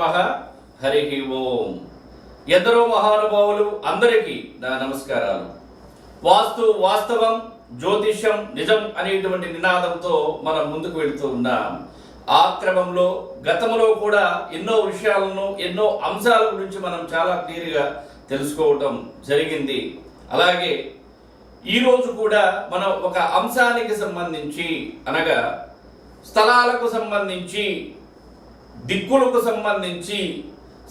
హరి ఓం. ఎందరో మహానుభావులు అందరికీ నా నమస్కారాలు. వాస్తు వాస్తవం జ్యోతిష్యం నిజం అనేటువంటి నినాదంతో మనం ముందుకు వెళుతూ ఉన్నాం. ఆ క్రమంలో గతంలో కూడా ఎన్నో విషయాలను ఎన్నో అంశాల గురించి మనం చాలా క్లియర్గా తెలుసుకోవటం జరిగింది. అలాగే ఈరోజు కూడా మనం ఒక అంశానికి సంబంధించి అనగా స్థలాలకు సంబంధించి దిక్కులకు సంబంధించి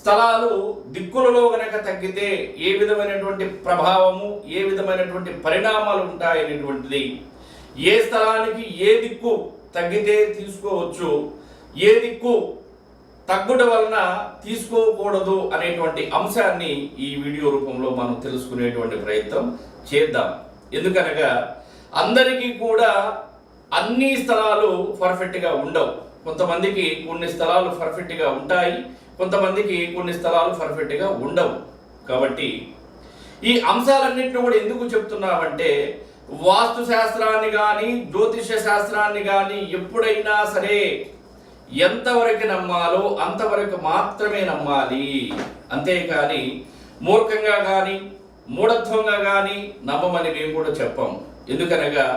స్థలాలు దిక్కులలో గనక తగ్గితే ఏ విధమైనటువంటి ప్రభావము ఏ విధమైనటువంటి పరిణామాలు ఉంటాయనేటువంటిది. ఏ స్థలానికి ఏ దిక్కు తగ్గితే తీసుకోవచ్చు ఏ దిక్కు తగ్గుట వలన తీసుకోకూడదు అనేటువంటి అంశాన్ని ఈ వీడియో రూపంలో మనం తెలుసుకునేటువంటి ప్రయత్నం చేద్దాం. ఎందుకనగా అందరికీ కూడా అన్ని స్థలాలు పర్ఫెక్ట్గా ఉండవు. కొంతమందికి కొన్ని స్థలాలు పర్ఫెక్ట్గా ఉంటాయి కొంతమందికి కొన్ని స్థలాలు పర్ఫెక్ట్గా ఉండవు. కాబట్టి ఈ అంశాలన్నింటినీ కూడా ఎందుకు చెప్తున్నామంటే వాస్తు శాస్త్రాన్ని కానీ జ్యోతిష శాస్త్రాన్ని కానీ ఎప్పుడైనా సరే ఎంతవరకు నమ్మాలో అంతవరకు మాత్రమే నమ్మాలి. అంతేకాని మూర్ఖంగా కానీ మూఢత్వంగా కానీ నమ్మమని మేము కూడా చెప్పాం. ఎందుకనగా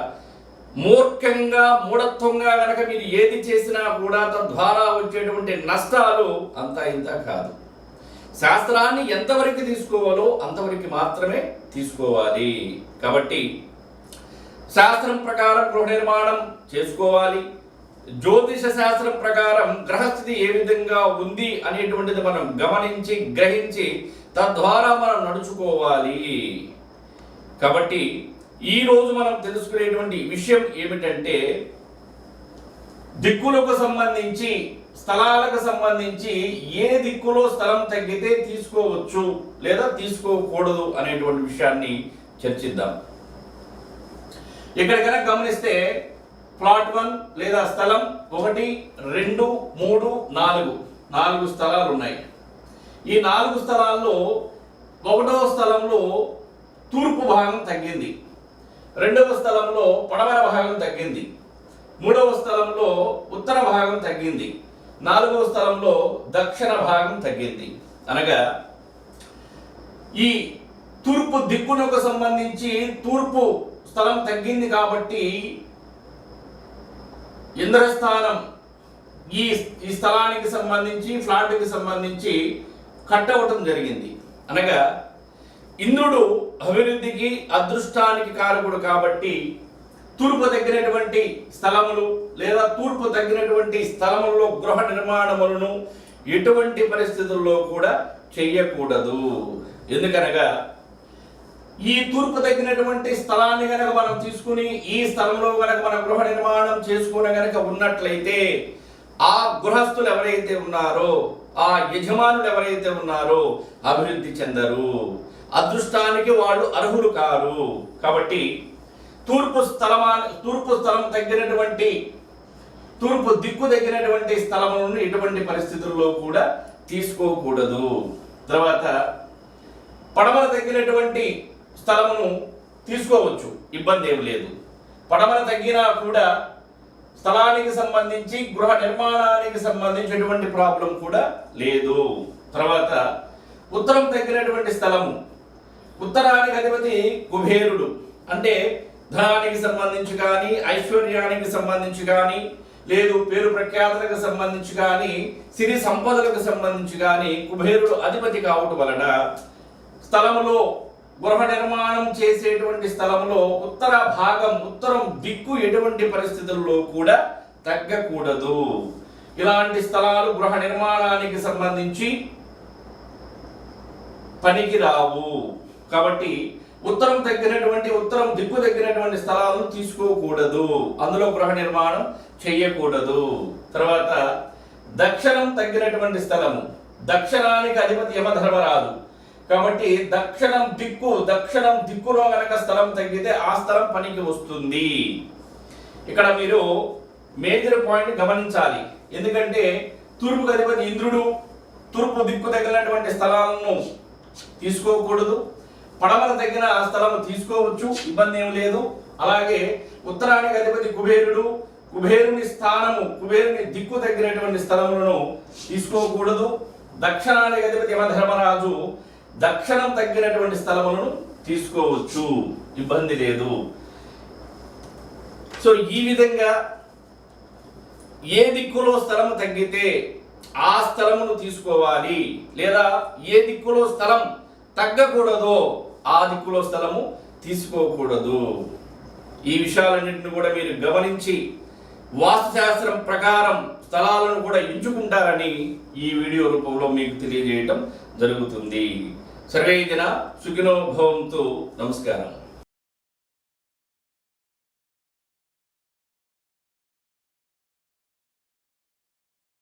మూర్ఖంగా మూఢత్వంగా కనుక మీరు ఏది చేసినా కూడా తద్వారా వచ్చేటువంటి నష్టాలు అంతా ఇంత కాదు. శాస్త్రాన్ని ఎంతవరకు తీసుకోవాలో అంతవరకు మాత్రమే తీసుకోవాలి. కాబట్టి శాస్త్రం ప్రకారం గృహ నిర్మాణం చేసుకోవాలి. జ్యోతిష శాస్త్రం ప్రకారం గ్రహస్థితి ఏ విధంగా ఉంది అనేటువంటిది మనం గమనించి గ్రహించి తద్వారా మనం నడుచుకోవాలి. కాబట్టి ఈ రోజు మనం తెలుసుకునేటువంటి విషయం ఏమిటంటే దిక్కులకు సంబంధించి స్థలాలకు సంబంధించి ఏ దిక్కులో స్థలం తగ్గితే తీసుకోవచ్చు లేదా తీసుకోకూడదు అనేటువంటి విషయాన్ని చర్చిద్దాం. ఇక్కడ కనుక గమనిస్తే ప్లాట్ వన్ లేదా స్థలం ఒకటి రెండు మూడు నాలుగు. నాలుగు స్థలాలు ఉన్నాయి. ఈ నాలుగు స్థలాల్లో ఒకటవ స్థలంలో తూర్పు భాగం తగ్గింది. రెండవ స్థలంలో పడమర భాగం తగ్గింది. మూడవ స్థలంలో ఉత్తర భాగం తగ్గింది. నాలుగవ స్థలంలో దక్షిణ భాగం తగ్గింది. అనగా ఈ తూర్పు దిక్కునకు సంబంధించి తూర్పు స్థలం తగ్గింది కాబట్టి ఇంద్రస్థానం ఈ ఈ స్థలానికి సంబంధించి ఫ్లాట్కి సంబంధించి కట్టవటం జరిగింది. అనగా ఇంద్రుడు అభివృద్ధికి అదృష్టానికి కారకుడు కాబట్టి తూర్పు తగ్గినటువంటి స్థలములు లేదా తూర్పు తగ్గినటువంటి స్థలములలో గృహ నిర్మాణములను ఎటువంటి పరిస్థితుల్లో కూడా చెయ్యకూడదు. ఎందుకనగా ఈ తూర్పు తగ్గినటువంటి స్థలాన్ని గనక మనం తీసుకుని ఈ స్థలంలో గనక మనం గృహ నిర్మాణం చేసుకుని గనక ఉన్నట్లయితే ఆ గృహస్థులు ఎవరైతే ఉన్నారో ఆ యజమానులు ఎవరైతే ఉన్నారో అభివృద్ధి చెందరు. అదృష్టానికి వాళ్ళు అర్హులు కారు. కాబట్టి తూర్పు స్థలమా తూర్పు స్థలం తగ్గినటువంటి తూర్పు దిక్కు తగ్గినటువంటి స్థలములను ఎటువంటి పరిస్థితుల్లో కూడా తీసుకోకూడదు. తర్వాత పడమర తగ్గినటువంటి స్థలమును తీసుకోవచ్చు. ఇబ్బంది ఏం లేదు. పడమర తగ్గినా కూడా స్థలానికి సంబంధించి గృహ నిర్మాణానికి సంబంధించినటువంటి ప్రాబ్లం కూడా లేదు. తర్వాత ఉత్తరం తగ్గినటువంటి స్థలము ఉత్తరానికి అధిపతి కుబేరుడు. అంటే ధనానికి సంబంధించి కానీ ఐశ్వర్యానికి సంబంధించి కానీ లేదు పేరు ప్రఖ్యాతులకు సంబంధించి కానీ సిరి సంపదలకు సంబంధించి కానీ కుబేరుడు అధిపతి కావటం వలన స్థలములో గృహ నిర్మాణం చేసేటువంటి స్థలంలో ఉత్తర భాగం ఉత్తరం దిక్కు ఎటువంటి పరిస్థితుల్లో కూడా తగ్గకూడదు. ఇలాంటి స్థలాలు గృహ నిర్మాణానికి సంబంధించి పనికి రావు కాబట్టి ఉత్తరం తగ్గినటువంటి ఉత్తరం దిక్కు తగ్గినటువంటి స్థలాలను తీసుకోకూడదు. అందులో గృహ నిర్మాణం చేయకూడదు తర్వాత దక్షిణం తగ్గినటువంటి స్థలము. దక్షిణానికి అధిపతి యమధర్మరాజు. కాబట్టి దక్షిణం దిక్కు దక్షిణం దిక్కులో గనక స్థలం తగ్గితే ఆ స్థలం పనికి వస్తుంది. ఇక్కడ మీరు మేజర్ పాయింట్ గమనించాలి. ఎందుకంటే తూర్పు అధిపతి ఇంద్రుడు తూర్పు దిక్కు తగిలినటువంటి స్థలాలను తీసుకోకూడదు. పడమర తగ్గిన స్థలం తీసుకోవచ్చు ఇబ్బంది ఏం లేదు. అలాగే ఉత్తరానికి అధిపతి కుబేరుడు కుబేరుని స్థానము కుబేరుని దిక్కు తగ్గినటువంటి స్థలములను తీసుకోకూడదు. దక్షిణానికి అధిపతి యమధర్మరాజు దక్షిణం తగ్గినటువంటి స్థలములను తీసుకోవచ్చు. ఇబ్బంది లేదు. సో ఈ విధంగా ఏ దిక్కులో స్థలం తగ్గితే ఆ స్థలమును తీసుకోవాలి. లేదా ఏ దిక్కులో స్థలం తగ్గకూడదో ఆ దిక్కులో స్థలము తీసుకోకూడదు. ఈ విషయాలన్నింటిని కూడా మీరు గమనించి వాస్తుశాస్త్రం ప్రకారం స్థలాలను కూడా ఎంచుకుంటారని ఈ వీడియో రూపంలో మీకు తెలియజేయటం జరుగుతుంది. సర్వే సుఖినోభవంతో నమస్కారం.